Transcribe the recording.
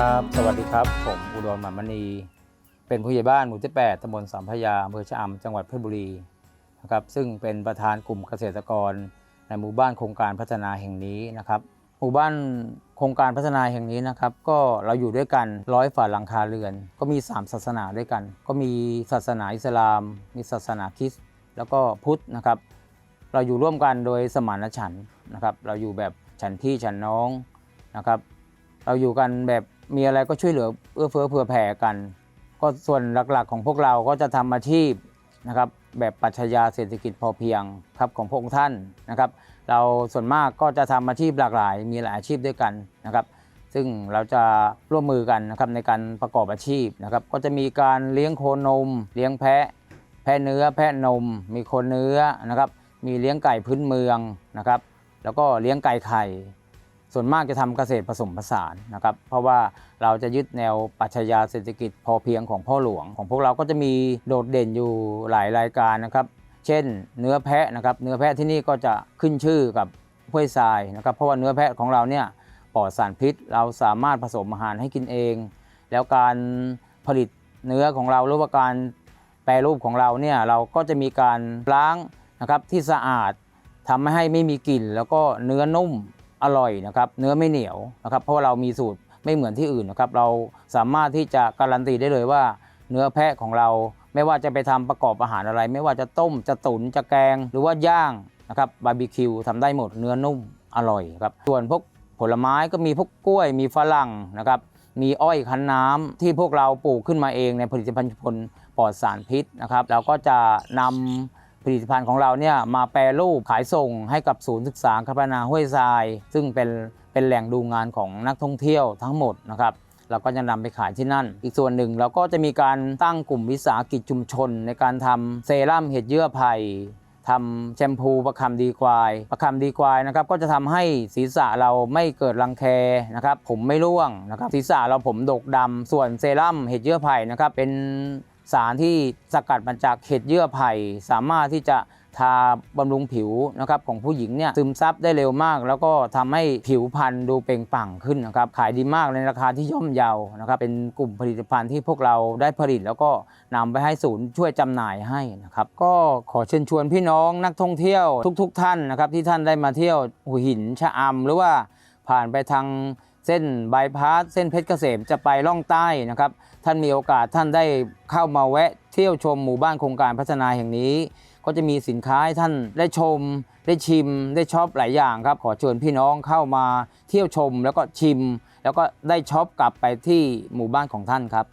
ครับ สวัสดีครับ ผมอุดรหมันมณี เป็นผู้ใหญ่บ้านหมู่ที่ 8ตำบลสามพยาอำเภอชะอำจังหวัดเพชรบุรีนะครับ ซึ่งเป็นประธานกลุ่มเกษตรกร ในหมู่บ้านโครงการพัฒนาแห่งนี้นะครับ หมู่บ้านโครงการพัฒนาแห่งนี้นะครับ ก็เราอยู่ด้วยกันร้อยฝ่าหลังคาเรือน ก็มี 3 ศาสนาด้วยกัน ก็มีศาสนาอิสลาม มีศาสนาคริสต์ แล้วก็พุทธนะครับ เราอยู่ร่วมกันโดยสมานฉันท์นะครับ เราอยู่แบบฉันพี่ฉันน้องนะครับ เราอยู่กันแบบ มีอะไรก็ช่วยเหลือเอื้อเฟื้อเผื่อแผ่กัน ก็ส่วนหลักๆของพวกเราก็จะทำอาชีพนะครับแบบปรัชญาเศรษฐกิจพอเพียงครับของพระองค์ท่านนะครับ เราส่วนมากก็จะทำอาชีพหลากหลาย มีหลายอาชีพด้วยกันนะครับ ซึ่งเราจะร่วมมือกันนะครับในการประกอบอาชีพนะครับ ก็จะมีการเลี้ยงโคนม เลี้ยงแพะ แพะเนื้อ แพะนม มีโคนเนื้อนะครับ มีเลี้ยงไก่พื้นเมืองนะครับ แล้วก็เลี้ยงไก่ไข่ ส่วนมากจะทำเกษตรผสมผสานนะครับ เพราะว่าเราจะยึดแนวปัชญาเศรษฐกิจพอเพียงของพ่อหลวง ของพวกเราก็จะมีโดดเด่นอยู่หลายรายการนะครับ เช่น เนื้อแพะนะครับ เนื้อแพะที่นี่ก็จะขึ้นชื่อกับห้วยทรายนะครับ เพราะว่าเนื้อแพะของเราเนี่ยปลอดสารพิษ เราสามารถผสมอาหารให้กินเอง แล้วการผลิตเนื้อของเราหรือว่าการแปรรูปของเราเนี่ยเราก็จะมีการล้างนะครับที่สะอาดทำให้ไม่มีกลิ่น แล้วก็เนื้อนุ่ม อร่อยนะครับ เนื้อไม่เหนียวนะครับ เพราะว่าเรามีสูตรไม่เหมือนที่อื่นนะครับ เราสามารถที่จะการันตีได้เลยว่า เนื้อแพะของเราไม่ว่าจะไปทำประกอบอาหารอะไร ไม่ว่าจะต้มจะตุ๋นจะแกง หรือว่าย่างนะครับบาร์บีคิวทำได้หมดเนื้อนุ่มอร่อยครับส่วนพวกผลไม้ก็มีพวกกล้วยมีฝรั่งนะครับมีอ้อยคั้นน้ำที่พวกเราปลูกขึ้นมาเองในผลิตภัณฑ์ชุมชนปลอดสารพิษนะครับเราก็จะนำ ผลิตภัณฑ์ของเราเนี่ยมาแปรรูปขายส่งให้กับศูนย์ศึกษาการพัฒนาห้วยทราย ซึ่งเป็นเป็นแหล่งดูงานของนักท่องเที่ยวทั้งหมดนะครับเราก็จะนำไปขายที่นั่น อีกส่วนหนึ่งเราก็จะมีการตั้งกลุ่มวิสาหกิจชุมชน ในการทำเซรั่มเห็ดเยื่อไผ่ทำแชมพูประคำดีควาย ประคำดีควายนะครับก็จะทำให้ศีรษะเราไม่เกิดรังแคนะครับ ผมไม่ร่วงนะครับ ศีรษะเราผมดกดำส่วนเซรั่มเห็ดเยื่อไผ่นะครับเป็น สารที่สกัดมาจากเห็ดเยื่อไผ่สามารถที่จะทาบำรุงผิวนะครับของผู้หญิงเนี่ยซึมซับได้เร็วมาก แล้วก็ทำให้ผิวพรรณดูเปล่งปลั่งขึ้นนะครับขายดีมากในราคาที่ย่อมเยานะครับเป็นกลุ่มผลิตภัณฑ์ที่พวกเราได้ผลิต แล้วก็นำไปให้ศูนย์ช่วยจำหน่ายให้นะครับก็ขอเชิญชวนพี่น้องนักท่องเที่ยวทุก ๆ ท่านนะครับที่ท่านได้มาเที่ยวหัวหินชะอำหรือว่าผ่านไปทาง เส้นบายพาสเส้นเพชรเกษมจะไปล่องใต้นะครับ ท่านมีโอกาสท่านได้เข้ามาแวะเที่ยวชมหมู่บ้านโครงการพัฒนาแห่งนี้ ก็จะมีสินค้าให้ท่านได้ชม ได้ชิม ได้ช็อปหลายอย่างครับ ขอเชิญพี่น้องเข้ามาเที่ยวชมแล้วก็ชิม แล้วก็ได้ช็อปกลับไปที่หมู่บ้านของท่านครับ